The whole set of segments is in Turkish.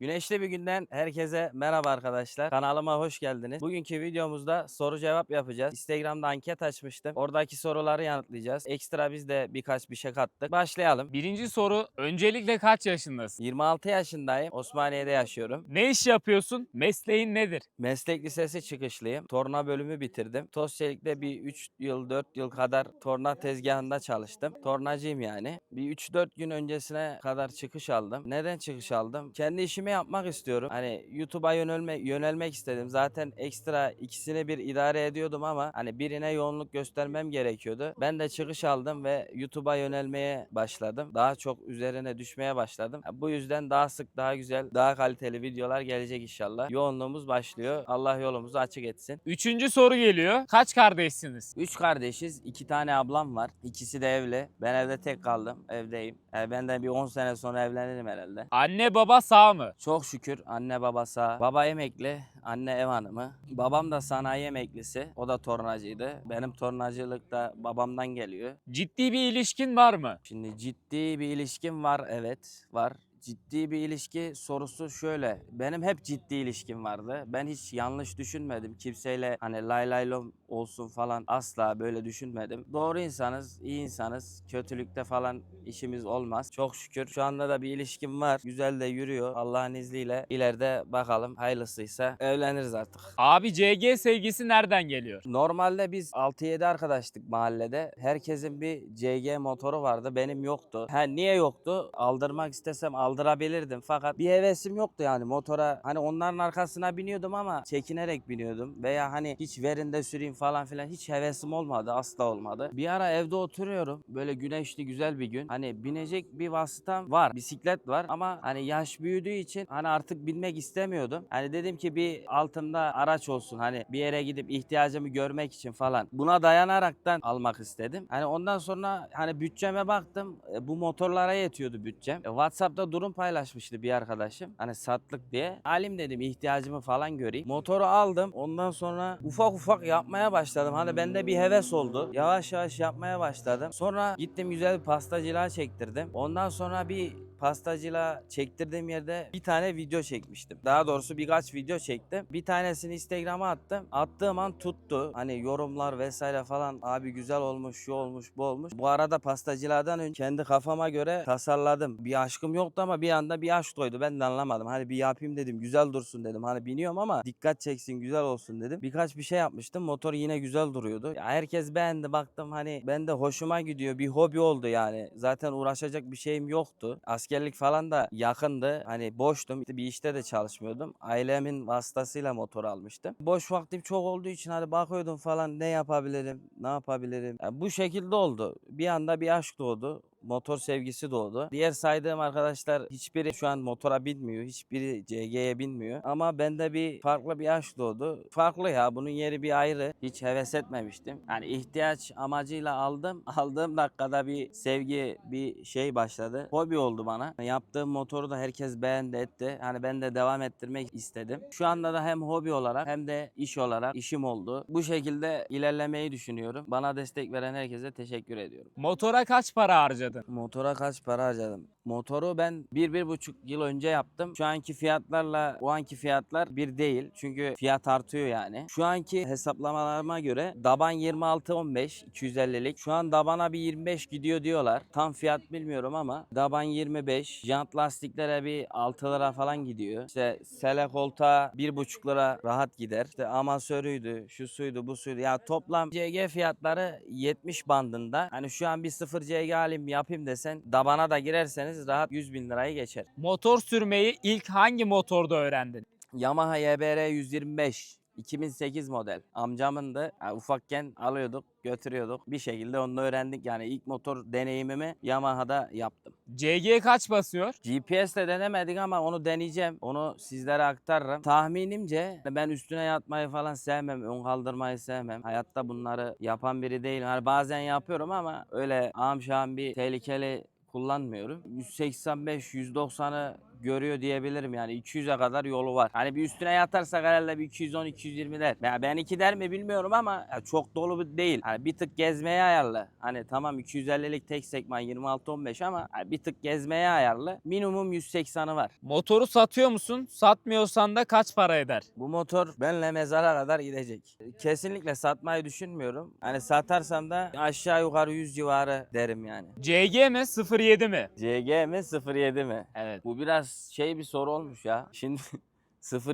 Güneşli bir günden herkese merhaba arkadaşlar. Kanalıma hoş geldiniz. Bugünkü videomuzda soru cevap yapacağız. Instagram'da anket açmıştım. Oradaki soruları yanıtlayacağız. Ekstra biz de birkaç bir şey kattık. Başlayalım. Birinci soru öncelikle kaç yaşındasın? 26 yaşındayım. Osmaniye'de yaşıyorum. Ne iş yapıyorsun? Mesleğin nedir? Meslek lisesi çıkışlıyım. Torna bölümü bitirdim. Tosya'da bir 3 yıl 4 yıl kadar torna tezgahında çalıştım. Tornacıyım yani. Bir 3-4 gün öncesine kadar çıkış aldım. Neden çıkış aldım? Kendi işimi yapmak istiyorum. Hani YouTube'a yönelme, yönelmek istedim. Zaten ekstra ikisini bir idare ediyordum ama hani birine yoğunluk göstermem gerekiyordu. Ben de çıkış aldım ve YouTube'a yönelmeye başladım. Daha çok üzerine düşmeye başladım. Bu yüzden daha sık, daha güzel, daha kaliteli videolar gelecek inşallah. Yoğunluğumuz başlıyor. Allah yolumuzu açık etsin. Üçüncü soru geliyor. Kaç kardeşsiniz? Üç kardeşiz. iki tane ablam var. İkisi de evli. Ben evde tek kaldım. Evdeyim. Yani benden bir 10 sene sonra evlenirim herhalde. Anne baba sağ mı? Çok şükür anne baba sağ. Baba emekli, anne ev hanımı. Babam da sanayi emeklisi. O da tornacıydı. Benim tornacılık da babamdan geliyor. Ciddi bir ilişkin var mı? Şimdi ciddi bir ilişkim var evet var. Ciddi bir ilişki sorusu şöyle. Benim hep ciddi ilişkim vardı. Ben hiç yanlış düşünmedim. Kimseyle hani lay lay lom olsun falan asla böyle düşünmedim. Doğru insanız, iyi insanız. Kötülükte falan işimiz olmaz. Çok şükür. Şu anda da bir ilişkim var. Güzel de yürüyor. Allah'ın izniyle ileride bakalım hayırlısıysa evleniriz artık. Abi CG sevgisi nereden geliyor? Normalde biz 6-7 arkadaştık mahallede. Herkesin bir CG motoru vardı. Benim yoktu. Ha niye yoktu? Aldırmak istesem aldırabilirdim. Fakat bir hevesim yoktu yani motora. Hani onların arkasına biniyordum ama çekinerek biniyordum. Veya hani hiç verinde süreyim falan filan hiç hevesim olmadı. Asla olmadı. Bir ara evde oturuyorum. Böyle güneşli güzel bir gün. Hani binecek bir vasıtam var. Bisiklet var ama hani yaş büyüdüğü için hani artık binmek istemiyordum. Hani dedim ki bir altımda araç olsun. Hani bir yere gidip ihtiyacımı görmek için falan. Buna dayanaraktan almak istedim. Hani ondan sonra hani bütçeme baktım. E, Bu motorlara yetiyordu bütçem. E, WhatsApp'ta durum paylaşmıştı bir arkadaşım. Hani satlık diye. Alim dedim ihtiyacımı falan göreyim. Motoru aldım. Ondan sonra ufak ufak yapmaya başladım. Hani bende bir heves oldu. Yavaş yavaş yapmaya başladım. Sonra gittim güzel bir pastacılığa çektirdim. Ondan sonra bir pastacıyla çektirdiğim yerde bir tane video çekmiştim. Daha doğrusu birkaç video çektim. Bir tanesini Instagram'a attım. Attığım an tuttu. Hani yorumlar vesaire falan abi güzel olmuş, şu olmuş, bu olmuş. Bu arada pastacılardan önce kendi kafama göre tasarladım. Bir aşkım yoktu ama bir anda bir aşk doydu. Ben de anlamadım. Hani bir yapayım dedim. Güzel dursun dedim. Hani biniyorum ama dikkat çeksin, güzel olsun dedim. Birkaç bir şey yapmıştım. Motor yine güzel duruyordu. Ya herkes beğendi. Baktım hani ben de hoşuma gidiyor. Bir hobi oldu yani. Zaten uğraşacak bir şeyim yoktu. Askerlik falan da yakındı. Hani boştum. Bir işte de çalışmıyordum. Ailemin vasıtasıyla motor almıştım. Boş vaktim çok olduğu için hani bakıyordum falan ne yapabilirim, ne yapabilirim. Ya bu şekilde oldu. Bir anda bir aşk doğdu motor sevgisi doğdu. Diğer saydığım arkadaşlar hiçbiri şu an motora binmiyor. Hiçbiri CG'ye binmiyor. Ama bende bir farklı bir aşk doğdu. Farklı ya bunun yeri bir ayrı. Hiç heves etmemiştim. Yani ihtiyaç amacıyla aldım. Aldığım dakikada bir sevgi bir şey başladı. Hobi oldu bana. Yaptığım motoru da herkes beğendi etti. Hani ben de devam ettirmek istedim. Şu anda da hem hobi olarak hem de iş olarak işim oldu. Bu şekilde ilerlemeyi düşünüyorum. Bana destek veren herkese teşekkür ediyorum. Motora kaç para harcadın? Motora kaç para harcadım? Motoru ben bir, bir buçuk yıl önce yaptım. Şu anki fiyatlarla o anki fiyatlar bir değil. Çünkü fiyat artıyor yani. Şu anki hesaplamalarıma göre daban 26-15 250'lik. Şu an dabana bir 25 gidiyor diyorlar. Tam fiyat bilmiyorum ama daban 25. Jant lastiklere bir 6 lira falan gidiyor. İşte sele koltuğa 1,5 lira rahat gider. İşte amasörüydü, şu suydu, bu suydu. Ya toplam CG fiyatları 70 bandında. Hani şu an bir 0 CG alayım yapayım desen dabana da girerseniz rahat 100 bin lirayı geçer. Motor sürmeyi ilk hangi motorda öğrendin? Yamaha YBR 125 2008 model. Amcamındı. Yani ufakken alıyorduk, götürüyorduk. Bir şekilde onu öğrendik. Yani ilk motor deneyimimi Yamaha'da yaptım. CG kaç basıyor? GPS de denemedik ama onu deneyeceğim. Onu sizlere aktarırım. Tahminimce ben üstüne yatmayı falan sevmem. Ön kaldırmayı sevmem. Hayatta bunları yapan biri değilim. Hani bazen yapıyorum ama öyle amşam bir tehlikeli kullanmıyorum. 185-190'ı görüyor diyebilirim yani 200'e kadar yolu var. Hani bir üstüne yatarsak herhalde bir 210 220 der. Ya ben iki der mi bilmiyorum ama çok dolu değil. Hani bir tık gezmeye ayarlı. Hani tamam 250'lik tek sekman 26 15 ama hani bir tık gezmeye ayarlı. Minimum 180'ı var. Motoru satıyor musun? Satmıyorsan da kaç para eder? Bu motor benle mezara kadar gidecek. Kesinlikle satmayı düşünmüyorum. Hani satarsam da aşağı yukarı 100 civarı derim yani. CG mi 07 mi? CG mi 07 mi? Evet. Bu biraz şey bir soru olmuş ya. Şimdi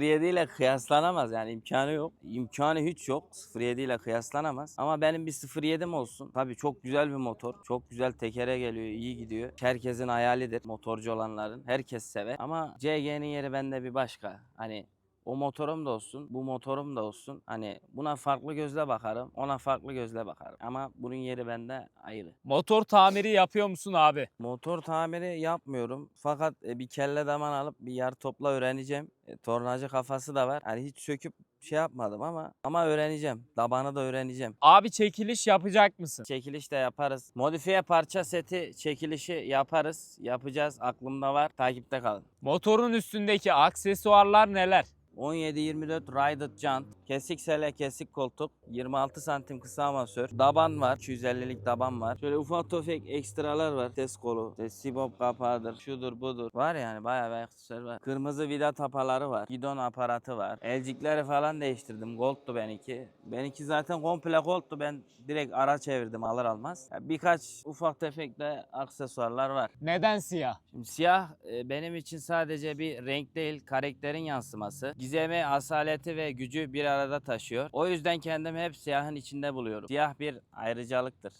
07 ile kıyaslanamaz yani imkanı yok. İmkanı hiç yok. 07 ile kıyaslanamaz. Ama benim bir 07'm olsun. Tabii çok güzel bir motor. Çok güzel tekere geliyor, iyi gidiyor. Herkesin hayalidir motorcu olanların. Herkes sever. Ama CG'nin yeri bende bir başka. Hani o motorum da olsun, bu motorum da olsun. Hani buna farklı gözle bakarım, ona farklı gözle bakarım. Ama bunun yeri bende ayrı. Motor tamiri yapıyor musun abi? Motor tamiri yapmıyorum. Fakat e, bir kelle daman alıp bir yer topla öğreneceğim. E, tornacı kafası da var. Hani hiç söküp şey yapmadım ama ama öğreneceğim. Dabanı da öğreneceğim. Abi çekiliş yapacak mısın? Çekiliş de yaparız. Modifiye parça seti çekilişi yaparız. Yapacağız. Aklımda var. Takipte kalın. Motorun üstündeki aksesuarlar neler? 17-24 Rided jant, kesik sele kesik koltuk, 26 santim kısa amasör, daban var, 250'lik daban var. Şöyle ufak tefek ekstralar var. Test kolu, işte sibop kapağıdır, şudur budur. Var yani bayağı bir aksesuar var. Kırmızı vida tapaları var, gidon aparatı var. Elcikleri falan değiştirdim. Gold'tu benimki. Benimki zaten komple gold'tu. Ben direkt ara çevirdim alır almaz. Birkaç ufak tefek de aksesuarlar var. Neden siyah? Şimdi siyah e, benim için sadece bir renk değil, karakterin yansıması. Gizemi, asaleti ve gücü bir arada taşıyor. O yüzden kendimi hep siyahın içinde buluyorum. Siyah bir ayrıcalıktır.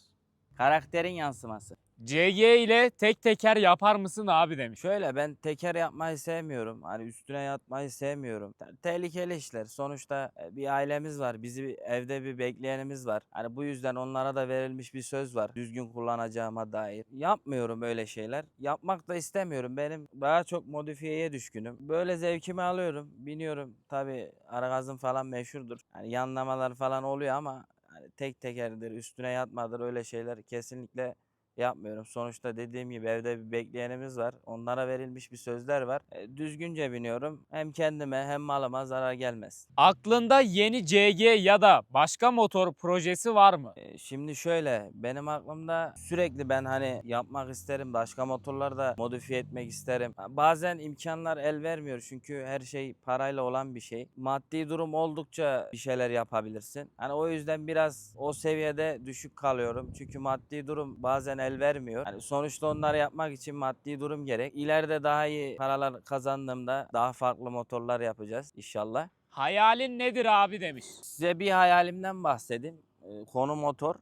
Karakterin yansıması. CG ile tek teker yapar mısın abi demiş. Şöyle ben teker yapmayı sevmiyorum. Hani üstüne yatmayı sevmiyorum. Te- Tehlikeli işler. Sonuçta e, bir ailemiz var. Bizi evde bir bekleyenimiz var. Hani bu yüzden onlara da verilmiş bir söz var. Düzgün kullanacağıma dair. Yapmıyorum öyle şeyler. Yapmak da istemiyorum. Benim daha çok modifiyeye düşkünüm. Böyle zevkimi alıyorum. Biniyorum. Tabi ara gazım falan meşhurdur. Hani yanlamalar falan oluyor ama hani tek tekerdir, üstüne yatmadır öyle şeyler kesinlikle yapmıyorum. Sonuçta dediğim gibi evde bir bekleyenimiz var. Onlara verilmiş bir sözler var. E, düzgünce biniyorum. Hem kendime hem malıma zarar gelmez. Aklında yeni CG ya da başka motor projesi var mı? E, şimdi şöyle benim aklımda sürekli ben hani yapmak isterim. Başka motorları da modifiye etmek isterim. Bazen imkanlar el vermiyor çünkü her şey parayla olan bir şey. Maddi durum oldukça bir şeyler yapabilirsin. Hani o yüzden biraz o seviyede düşük kalıyorum. Çünkü maddi durum bazen el vermiyor. Hani sonuçta onları yapmak için maddi durum gerek. İleride daha iyi paralar kazandığımda daha farklı motorlar yapacağız inşallah. Hayalin nedir abi demiş. Size bir hayalimden bahsedeyim. Ee, Konu motor.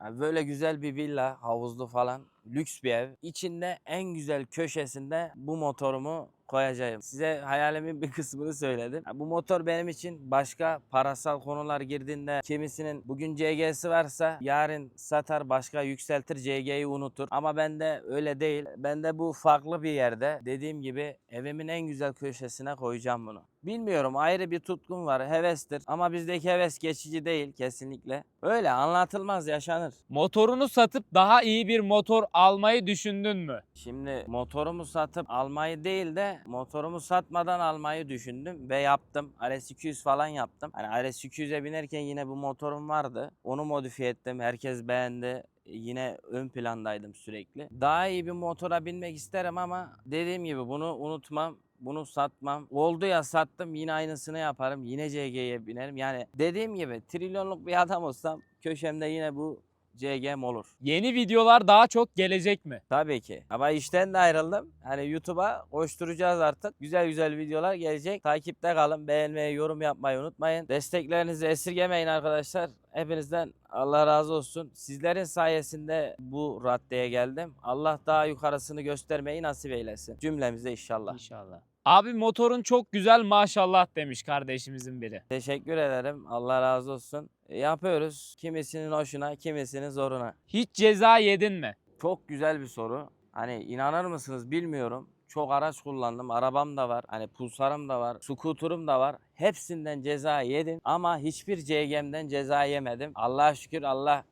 Yani böyle güzel bir villa, havuzlu falan, lüks bir ev. İçinde en güzel köşesinde bu motorumu koyacağım. Size hayalimin bir kısmını söyledim. Bu motor benim için başka parasal konular girdiğinde kimisinin bugün CG'si varsa yarın satar başka yükseltir CG'yi unutur. Ama bende öyle değil. Bende bu farklı bir yerde. Dediğim gibi evimin en güzel köşesine koyacağım bunu. Bilmiyorum ayrı bir tutkum var, hevestir. Ama bizdeki heves geçici değil kesinlikle. Öyle anlatılmaz yaşanır. Motorunu satıp daha iyi bir motor almayı düşündün mü? Şimdi motorumu satıp almayı değil de motorumu satmadan almayı düşündüm ve yaptım. RS200 falan yaptım. Hani RS200'e binerken yine bu motorum vardı. Onu modifiye ettim. Herkes beğendi. Yine ön plandaydım sürekli. Daha iyi bir motora binmek isterim ama dediğim gibi bunu unutmam. Bunu satmam. Oldu ya sattım yine aynısını yaparım. Yine CG'ye binerim. Yani dediğim gibi trilyonluk bir adam olsam köşemde yine bu CG'm olur. Yeni videolar daha çok gelecek mi? Tabii ki. Ama işten de ayrıldım. Hani YouTube'a koşturacağız artık. Güzel güzel videolar gelecek. Takipte kalın. Beğenmeyi, yorum yapmayı unutmayın. Desteklerinizi esirgemeyin arkadaşlar. Hepinizden Allah razı olsun. Sizlerin sayesinde bu raddeye geldim. Allah daha yukarısını göstermeyi nasip eylesin. Cümlemize inşallah. İnşallah. Abi motorun çok güzel maşallah demiş kardeşimizin biri. Teşekkür ederim. Allah razı olsun. E, Yapıyoruz. Kimisinin hoşuna, kimisinin zoruna. Hiç ceza yedin mi? Çok güzel bir soru. Hani inanır mısınız bilmiyorum. Çok araç kullandım. Arabam da var. Hani pulsarım da var. Skuterum da var. Hepsinden ceza yedim. Ama hiçbir CGM'den ceza yemedim. Allah'a şükür Allah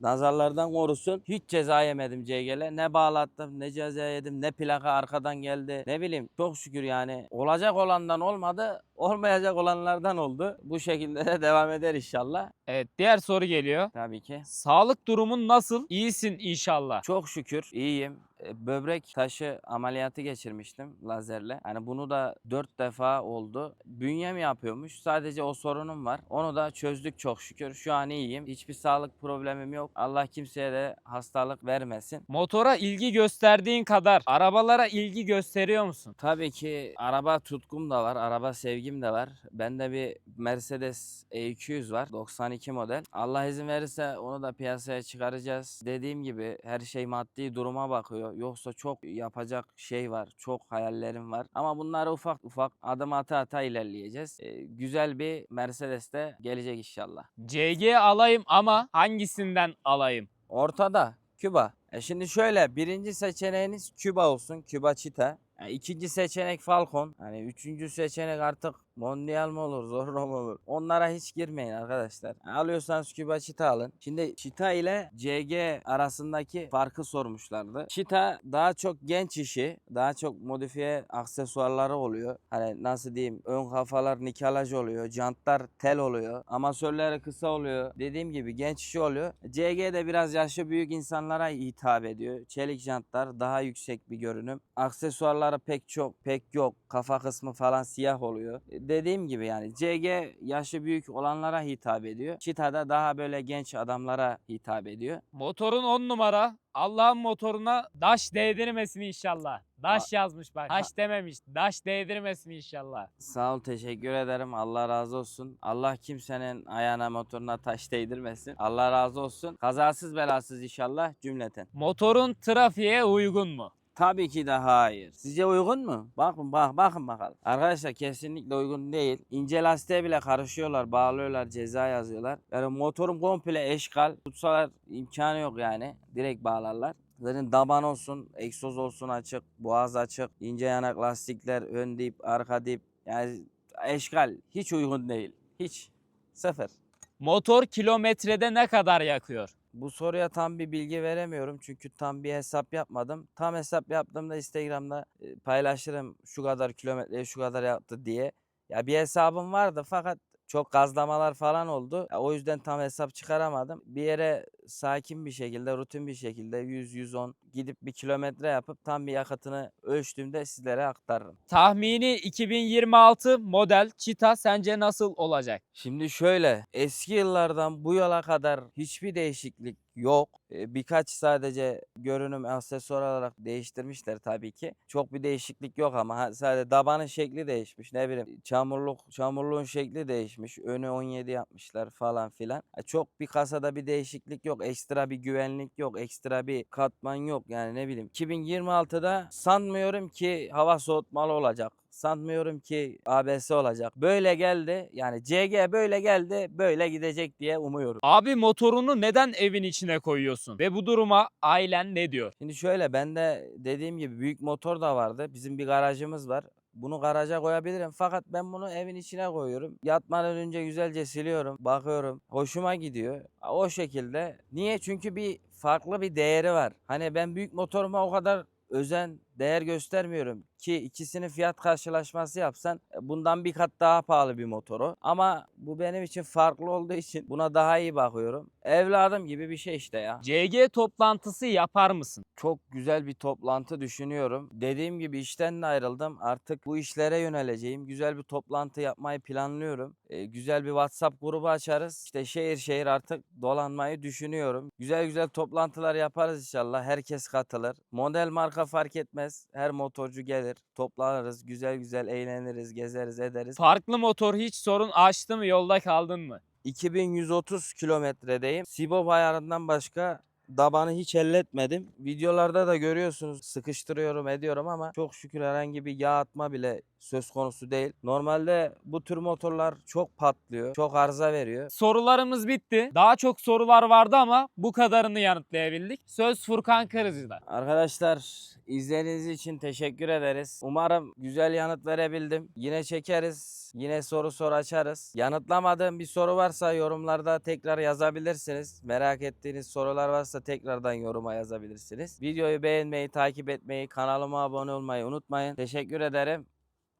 nazarlardan korusun. Hiç ceza yemedim CG'le. Ne bağlattım, ne ceza yedim, ne plaka arkadan geldi. Ne bileyim çok şükür yani. Olacak olandan olmadı, olmayacak olanlardan oldu. Bu şekilde de devam eder inşallah. Evet diğer soru geliyor. Tabii ki. Sağlık durumun nasıl? İyisin inşallah. Çok şükür iyiyim. E, Böbrek taşı ameliyatı geçirmiştim lazerle. Yani bunu da dört defa oldu. Bünyem yapıyormuş. Sadece o sorunum var. Onu da çözdük çok şükür. Şu an iyiyim. Hiçbir sağlık problemim yok. Allah kimseye de hastalık vermesin. Motora ilgi gösterdiğin kadar arabalara ilgi gösteriyor musun? Tabii ki araba tutkum da var. Araba sevgim de var. Bende bir Mercedes E200 var. 92 model. Allah izin verirse onu da piyasaya çıkaracağız. Dediğim gibi her şey maddi duruma bakıyor. Yoksa çok yapacak şey var. Çok hayallerim var. Ama bunları ufak ufak adım ata ata ilerleyeceğiz. Ee, güzel bir Mercedes de gelecek inşallah. CG alayım ama hangisinden alayım? Ortada Küba. E şimdi şöyle birinci seçeneğiniz Küba olsun. Küba Çita. E, ikinci seçenek Falcon. Hani üçüncü seçenek artık Mondial mı olur, Zorro mu olur? Onlara hiç girmeyin arkadaşlar. Alıyorsanız Küba Çita alın. Şimdi Çita ile CG arasındaki farkı sormuşlardı. Çita daha çok genç işi, daha çok modifiye aksesuarları oluyor. Hani nasıl diyeyim, ön kafalar nikelaj oluyor, jantlar tel oluyor, amasörleri kısa oluyor. Dediğim gibi genç işi oluyor. CG de biraz yaşı büyük insanlara hitap ediyor. Çelik jantlar, daha yüksek bir görünüm. Aksesuarları pek çok, pek yok. Kafa kısmı falan siyah oluyor. Dediğim gibi yani CG yaşı büyük olanlara hitap ediyor. Cheetah'da daha böyle genç adamlara hitap ediyor. Motorun 10 numara. Allah'ın motoruna daş değdirmesin inşallah. Daş yazmış bak. Daş dememiş. Daş değdirmesin inşallah. Sağ ol teşekkür ederim. Allah razı olsun. Allah kimsenin ayağına motoruna taş değdirmesin. Allah razı olsun. Kazasız belasız inşallah cümleten. Motorun trafiğe uygun mu? Tabii ki de hayır. Sizce uygun mu? Bakın bak bakın bakalım. Arkadaşlar kesinlikle uygun değil. İnce lastiğe bile karışıyorlar, bağlıyorlar, ceza yazıyorlar. Yani motorum komple eşkal. Tutsalar imkanı yok yani. Direkt bağlarlar. Zaten daban olsun, egzoz olsun açık, boğaz açık, ince yanak lastikler, ön dip, arka dip. Yani eşkal hiç uygun değil. Hiç. Sıfır. Motor kilometrede ne kadar yakıyor? Bu soruya tam bir bilgi veremiyorum çünkü tam bir hesap yapmadım. Tam hesap yaptığımda Instagram'da paylaşırım şu kadar kilometreye şu kadar yaptı diye. Ya bir hesabım vardı fakat çok gazlamalar falan oldu. O yüzden tam hesap çıkaramadım. Bir yere sakin bir şekilde, rutin bir şekilde 100-110 gidip bir kilometre yapıp tam bir yakıtını ölçtüğümde sizlere aktarırım. Tahmini 2026 model Cheetah sence nasıl olacak? Şimdi şöyle eski yıllardan bu yola kadar hiçbir değişiklik yok. Birkaç sadece görünüm aksesuar olarak değiştirmişler tabii ki. Çok bir değişiklik yok ama sadece dabanın şekli değişmiş. Ne bileyim çamurluk çamurluğun şekli değişmiş. Önü 17 yapmışlar falan filan. Ha, Çok bir kasada bir değişiklik yok. Ekstra bir güvenlik yok. Ekstra bir katman yok. Yani ne bileyim 2026'da sanmıyorum ki hava soğutmalı olacak. Sanmıyorum ki ABS olacak. Böyle geldi. Yani CG böyle geldi. Böyle gidecek diye umuyorum. Abi motorunu neden evin içine koyuyorsun? Ve bu duruma ailen ne diyor? Şimdi şöyle bende dediğim gibi büyük motor da vardı. Bizim bir garajımız var. Bunu garaja koyabilirim fakat ben bunu evin içine koyuyorum. Yatmadan önce güzelce siliyorum, bakıyorum. Hoşuma gidiyor. O şekilde. Niye? Çünkü bir farklı bir değeri var. Hani ben büyük motoruma o kadar özen, değer göstermiyorum ki ikisinin fiyat karşılaşması yapsan e, bundan bir kat daha pahalı bir motoru. Ama bu benim için farklı olduğu için buna daha iyi bakıyorum. Evladım gibi bir şey işte ya. CG toplantısı yapar mısın? Çok güzel bir toplantı düşünüyorum. Dediğim gibi işten de ayrıldım. Artık bu işlere yöneleceğim. Güzel bir toplantı yapmayı planlıyorum. Ee, güzel bir WhatsApp grubu açarız. İşte şehir şehir artık dolanmayı düşünüyorum. Güzel güzel toplantılar yaparız inşallah. Herkes katılır. Model marka fark etmez. Her motorcu gelir. Toplanırız. Güzel güzel eğleniriz, gezeriz, ederiz. Farklı motor hiç sorun açtı mı yolda kaldın mı? 2130 kilometredeyim. Sibop ayarından başka Dabanı hiç elletmedim. Videolarda da görüyorsunuz sıkıştırıyorum ediyorum ama çok şükür herhangi bir yağ atma bile söz konusu değil. Normalde bu tür motorlar çok patlıyor. Çok arıza veriyor. Sorularımız bitti. Daha çok sorular vardı ama bu kadarını yanıtlayabildik. Söz Furkan Kırıcı'da. Arkadaşlar izlediğiniz için teşekkür ederiz. Umarım güzel yanıt verebildim. Yine çekeriz. Yine soru soru açarız. Yanıtlamadığım bir soru varsa yorumlarda tekrar yazabilirsiniz. Merak ettiğiniz sorular varsa tekrardan yoruma yazabilirsiniz. Videoyu beğenmeyi, takip etmeyi, kanalıma abone olmayı unutmayın. Teşekkür ederim.